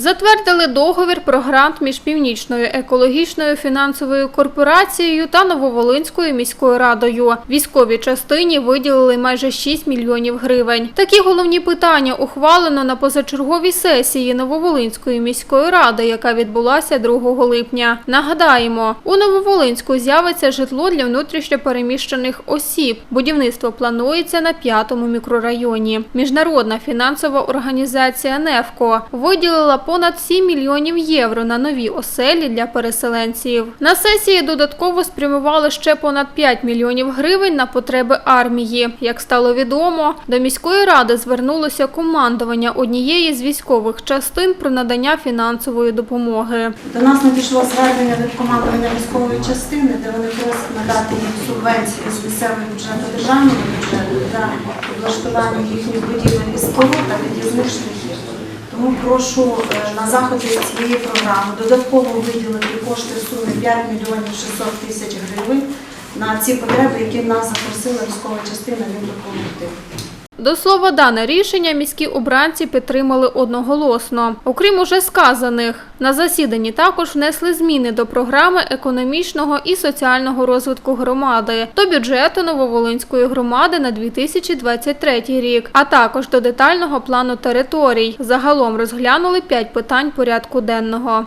Затвердили договір про грант між Північною екологічною фінансовою корпорацією та Нововолинською міською радою. Військовій частині виділили майже 6 мільйонів гривень. Такі головні питання ухвалено на позачерговій сесії Нововолинської міської ради, яка відбулася 2 липня. Нагадаємо, у Нововолинську з'явиться житло для внутрішньопереміщених осіб. Будівництво планується на п'ятому мікрорайоні. Міжнародна фінансова організація «Нефко» виділила понад 7 мільйонів євро на нові оселі для переселенців. На сесії додатково спрямували ще понад 5 мільйонів гривень на потреби армії. Як стало відомо, до міської ради звернулося командування однієї з військових частин про надання фінансової допомоги. До нас надійшло звернення від командування військової частини, де вони просять надати їм субвенцію з місцевого бюджету державного бюджету для облаштування їхніх будівель і споруд та під'їзних. Тому прошу е, на заходи цієї програми додатково виділити кошти в сумі 5 мільйонів 600 тисяч гривень на ці потреби, які нас запросила військова частина від допомогти. До слова, дане рішення міські обранці підтримали одноголосно. Окрім уже сказаних, на засіданні також внесли зміни до програми економічного і соціального розвитку громади, до бюджету Нововолинської громади на 2023 рік, а також до детального плану територій. Загалом розглянули п'ять питань порядку денного.